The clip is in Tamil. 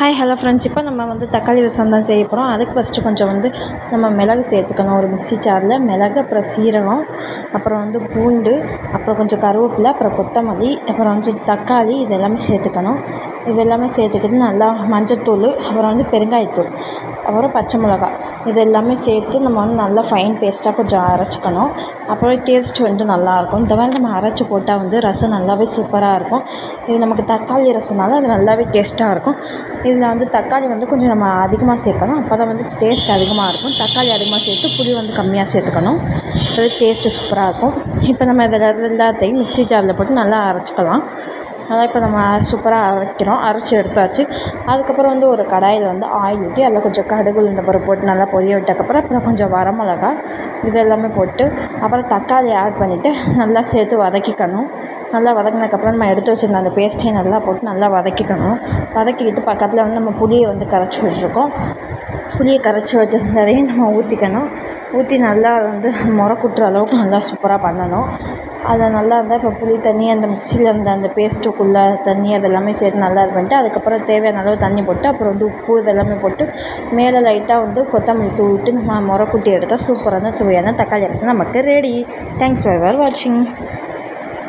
ஹாய் ஹலோ ஃப்ரெண்ட்ஸ் இப்போ நம்ம வந்து தக்காளி ரசம் தான் செய்ய போகிறோம் அதுக்கு ஃபஸ்ட்டு கொஞ்சம் வந்து நம்ம மிளகு சேர்த்துக்கணும். ஒரு மிக்சி சாரில் மிளகு அப்புறம் சீரகம் அப்புறம் வந்து பூண்டு அப்புறம் கொஞ்சம் கருவேப்பிலை அப்புறம் கொத்தமல்லி அப்புறம் கொஞ்சம் தக்காளி இது எல்லாமே சேர்த்துக்கணும். இது எல்லாமே சேர்த்துக்கிட்டு நல்லா மஞ்சத்தூள் அப்புறம் வந்து பெருங்காயத்தூள் அப்புறம் பச்சை மிளகாய் இது எல்லாமே சேர்த்து நம்ம வந்து நல்லா ஃபைன் பேஸ்ட்டாக கொஞ்சம் அரைச்சிக்கணும். அப்புறம் டேஸ்ட் வந்து நல்லாயிருக்கும் இந்த மாதிரி நம்ம அரைச்சி போட்டால் வந்து ரசம் நல்லாவே சூப்பராக இருக்கும். இது நமக்கு தக்காளி ரசம்னால அது நல்லாவே டேஸ்ட்டாக இருக்கும். இதில் வந்து தக்காளி வந்து கொஞ்சம் நம்ம அதிகமாக சேர்க்கணும். அப்போ தான் வந்து டேஸ்ட் அதிகமாக இருக்கும். தக்காளி அதிகமாக சேர்த்து புளி வந்து கம்மியாக சேர்த்துக்கணும். அது டேஸ்ட்டு சூப்பராக இருக்கும். இப்போ நம்ம இதில் எல்லாத்தையும் மிக்ஸி ஜாரில் போட்டு நல்லா அரைச்சிக்கலாம். அதான் இப்போ நம்ம சூப்பராக அரைக்கிறோம். அரைச்சி எடுத்தாச்சு. அதுக்கப்புறம் வந்து ஒரு கடாயில் வந்து ஆயில் ஊற்றி அதில் கொஞ்சம் கடுகு இந்த பருப்பு போட்டு நல்லா பொரிய விட்டதுக்கப்புறம் அப்புறம் கொஞ்சம் வரமிளகா இது எல்லாமே போட்டு அப்புறம் தக்காளி ஆட் பண்ணிவிட்டு நல்லா சேர்த்து வதக்கிக்கணும். நல்லா வதக்கினதுக்கப்புறம் நம்ம எடுத்து வச்சுருந்த அந்த பேஸ்ட்டையும் நல்லா போட்டு நல்லா வதக்கிக்கணும். வதக்கிக்கிட்டு பக்கத்தில் வந்து நம்ம புளியை வந்து கரைச்சி வச்சுருக்கோம். புளியை கரைச்சி வச்சிருந்ததையும் நம்ம ஊற்றிக்கணும் ஊற்றி நல்லா வந்து முறை குட்டுற அளவுக்கு நல்லா சூப்பராக பண்ணணும். அதை நல்லா இருந்தால் இப்போ புளி தண்ணி அந்த மிக்ஸியில் அந்த அந்த பேஸ்ட்டுக்குள்ளே தண்ணி அதெல்லாமே சேர்த்து நல்லா இது பண்ணிட்டு அதுக்கப்புறம் தேவையான அளவு தண்ணி போட்டு அப்புறம் வந்து உப்பு இதெல்லாமே போட்டு மேலே லைட்டாக வந்து கொத்தமல்லி தூள் விட்டு நம்ம முறக்குட்டி எடுத்தால் சூப்பரான சுவையான தக்காளி ரசம் நமக்கு ரெடி தேங்க்ஸ் ஃபார் வாட்சிங்